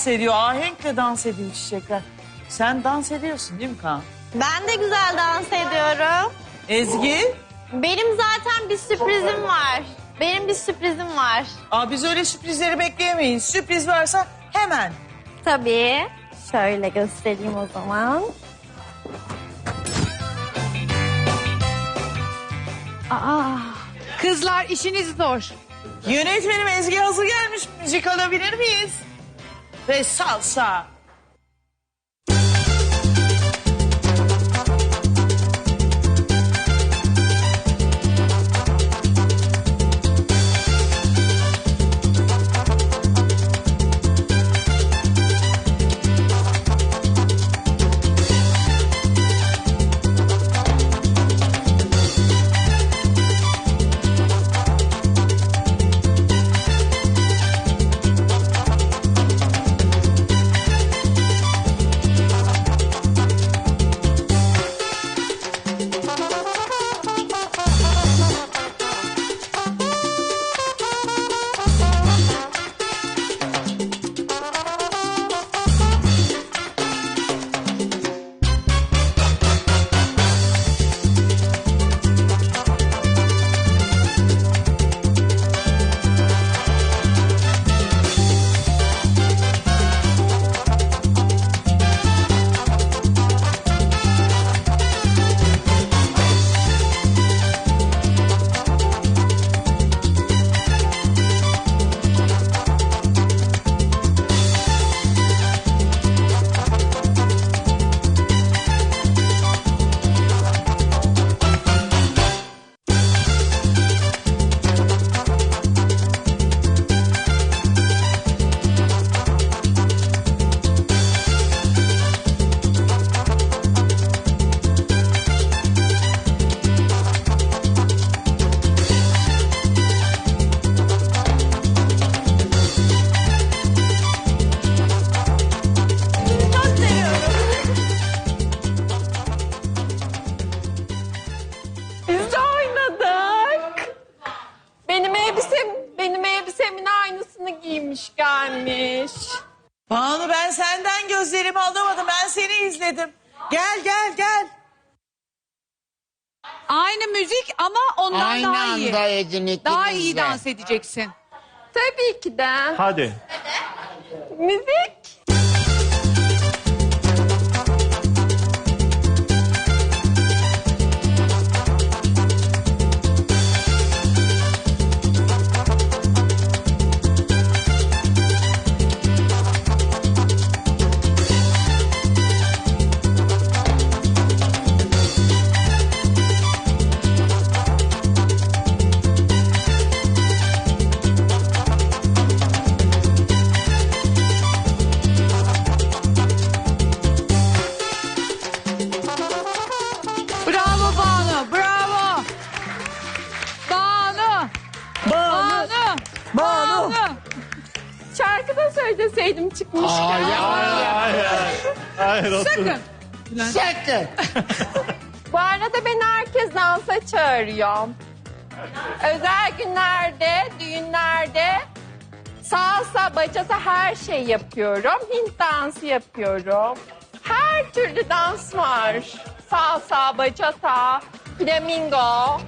dans ediyor. Ahenkle dans ediyor çiçekler. Sen dans ediyorsun değil mi Kaan? Ben de güzel dans ediyorum. Ezgi? Benim zaten bir sürprizim var. Benim bir sürprizim var. Aa, biz öyle sürprizleri bekleyemeyiz. Sürpriz varsa hemen. Tabii. Şöyle göstereyim o zaman. Aa, kızlar işiniz zor. Yönetmenim Ezgi hazır gelmiş. Müzik alabilir miyiz? Ve salsa. Giymiş gelmiş. Banu ben senden gözlerimi alamadım. Ben seni izledim. Gel gel gel. Aynı müzik ama ondan Aynı daha iyi. anda edin ikiniz Daha iyi de. dans edeceksin. Tabii ki de. Hadi. Müzik. Banu. Şarkı da söyleseydim çıkmışken. Hayır, Hayır, hayır otur. Sakın. sakın. Bu arada beni herkes dansa çağırıyor. Özel günlerde, düğünlerde salsa, bachata her şey yapıyorum. Hint dansı yapıyorum. Her türlü dans var. Salsa, bachata, flamingo.